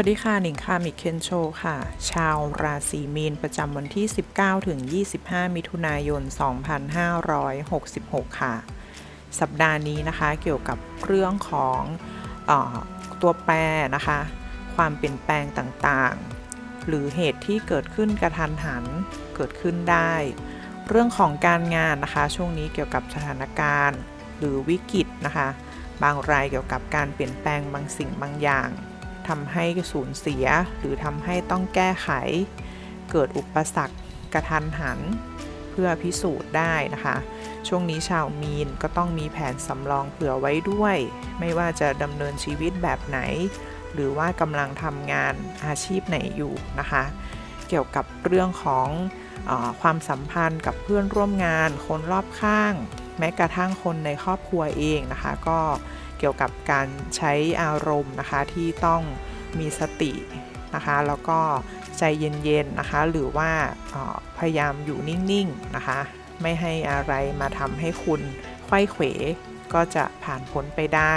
วัสดีค่ะ หนิงค่ะมิเคนโชค่ะ ชาวราศีมีนประจำวันที่ 19 ถึง 25 มิถุนายน 2566 ค่ะ สัปดาห์นี้นะคะเกี่ยวกับเรื่องของออตัวแปรนะคะ ความเปลี่ยนแปลงต่างๆ หรือเหตุที่เกิดขึ้นกระทันหันเกิดขึ้นได้ เรื่องของการงานนะคะ ช่วงนี้เกี่ยวกับสถานการณ์ หรือวิกฤตนะคะ บางรายเกี่ยวกับการเปลี่ยนแปลงบางสิ่งบางอย่าง ทำให้สูญเสีย หรือทำให้ต้องแก้ไข เกิดอุปสรรคกระทันหัน เพื่อพิสูจน์ได้นะคะ ช่วงนี้ชาวมีนก็ต้องมีแผนสำรองเผื่อไว้ด้วย ไม่ว่าจะดำเนินชีวิตแบบไหน หรือว่ากำลังทำงานอาชีพไหนอยู่นะคะ เกี่ยวกับเรื่องของอความสัมพันธ์กับเพื่อนร่วมงาน คนรอบข้าง แม้กระทั่งคนในครอบครัวเองนะคะ ก็ เกี่ยวกับการใช้อารมณ์นะคะที่ต้องมีสตินะคะแล้วก็ใจเย็นๆนะคะหรือว่าออพยายามอยู่นิ่งๆนะคะไม่ให้อะไรมาทำให้คุณไขว้เขวก็จะผ่านพ้นไปได้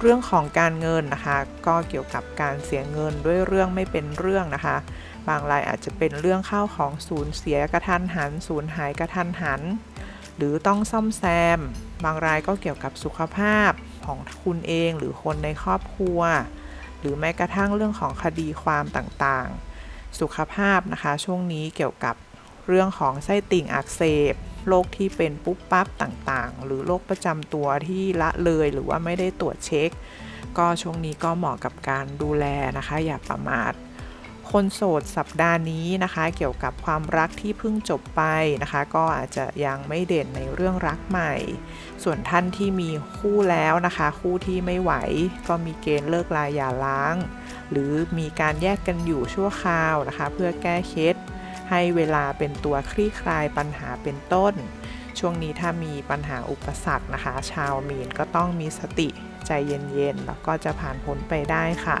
เรื่องของการเงินนะคะ ก็เกี่ยวกับการเสียเงินด้วยเรื่องไม่เป็นเรื่องนะคะ บางรายอาจจะเป็นเรื่องเข้าของสูญเสียกระทันหันสูญหายกระทันหัน หรือต้องซ่อมแซม บางรายก็เกี่ยวกับสุขภาพ ของคุณเองหรือคนในครอบครัว หรือแม้กระทั่งเรื่องของคดีความต่างๆ สุขภาพนะคะ ช่วงนี้เกี่ยวกับเรื่องของไส้ติ่งอักเสบโรคที่เป็นปุ๊บปั๊บต่างๆ หรือโรคประจำตัวที่ละเลยหรือว่าไม่ได้ตรวจเช็ค ก็ช่วงนี้ก็เหมาะกับการดูแลนะคะ อย่าประมาท คนโสดสัปดาห์นี้นะคะ เกี่ยวกับความรักที่เพิ่งจบไปนะคะ ก็อาจจะยังไม่เด่นในเรื่องรักใหม่ ส่วนท่านที่มีคู่แล้วนะคะ คู่ที่ไม่ไหวก็มีเกณฑ์เลิกลาอย่าล้าง หรือมีการแยกกันอยู่ชั่วคราวนะคะ เพื่อแก้เคล็ดให้เวลาเป็นตัวคลี่คลายปัญหาเป็นต้น ช่วงนี้ถ้ามีปัญหาอุปสรรคนะคะ ชาวมีนก็ต้องมีสติใจเย็นๆแล้วก็จะผ่านพ้นไปได้ค่ะ